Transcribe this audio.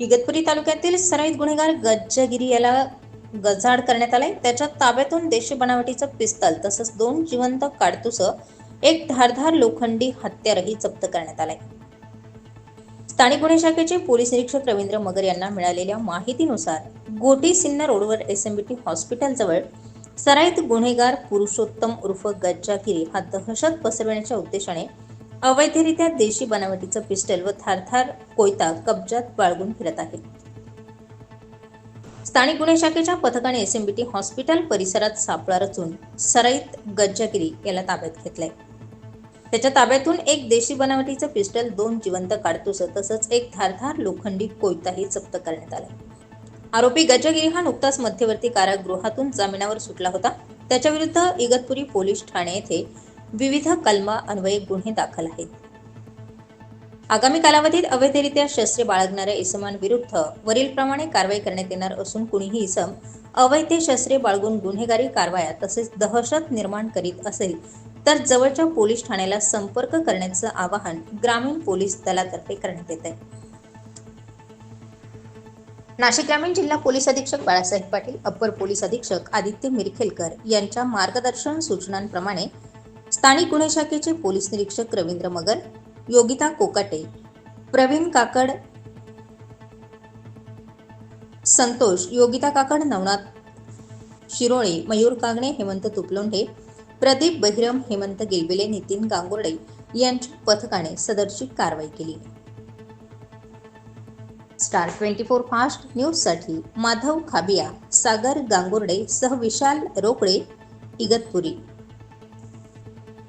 इगतपुरी तालुक्यातील सराईत गुन्हेगार गज्जगिरी याला गजाड करण्यात आलाय. त्याच्या ताब्यातून देशी बनावटीचं पिस्तल तसंच दोन जिवंत काडतुसं एक धारधार लोखंडी हत्यारही जप्त करण्यात आलाय. स्थानिक गुन्हे शाखेचे पोलीस निरीक्षक रवींद्र मगर यांना मिळालेल्या माहितीनुसार गोटी सिन्नर रोडवर एसएमबीटी हॉस्पिटलजवळ सराईत गुन्हेगार पुरुषोत्तम उर्फ गज्जागिरी हा दहशत पसरविण्याच्या उद्देशाने अवैधरित्या देशी बनावटीचं पिस्टल व थारथार कोयता कब्जात बाळगून फिरत आहे. स्थानिक गुन्हे शाखेच्या पथकाने एसएमबीटी हॉस्पिटल परिसरात सापळा रचून सराईत गज्जागिरी याला ताब्यात घेतलंय. त्याच्या ताब्यातून एक देशी बनावटीचं पिस्टल दोन जिवंत काडतुसं तसंच एक धारधार लोखंडी कोयताही जप्त करण्यात आला आरोपी गजगिरी हा नुकताच मध्यवर्ती कारागृहातून जामिनावर सुटला होता. त्याच्याविरुद्ध इगतपुरी पोलीस ठाणे येथे विविध कलमा अन्वये गुन्हे दाखल आहेत. आगामी कालावधीत अवैधरित्या शस्त्रे बाळगणाऱ्या इसमांविरुद्ध वरीलप्रमाणे कारवाई करण्यात येणार असून कुणीही इसम अवैध शस्त्रे बाळगून गुन्हेगारी कारवाया तसेच दहशत निर्माण करीत असेल तर जवळच्या पोलीस ठाण्याला संपर्क करण्याचं आवाहन ग्रामीण पोलीस दलातर्फे करण्यात येत आहे नाशिक ग्रामीण जिल्हा पोलीस अधीक्षक बाळासाहेब पाटील अप्पर पोलीस अधीक्षक आदित्य मिरखेलकर यांच्या मार्गदर्शन सूचनांप्रमाणे स्थानिक गुन्हे शाखेचे पोलीस निरीक्षक रवींद्र मगर योगिता कोकाटे प्रवीण काकड संतोष योगिता काकड नवनाथ शिरोळे मयूर कागणे हेमंत तुपलोंढे प्रदीप बहिरम हेमंत गिलबिले नितीन गांगुर्डे यांच्या पथकाने सदरची कारवाई केली. स्टार ट्वेंटी फोर फास्ट न्यूजसाठी माधव खाबिया सागर गांगुर्डे सह विशाल रोकडे इगतपुरी.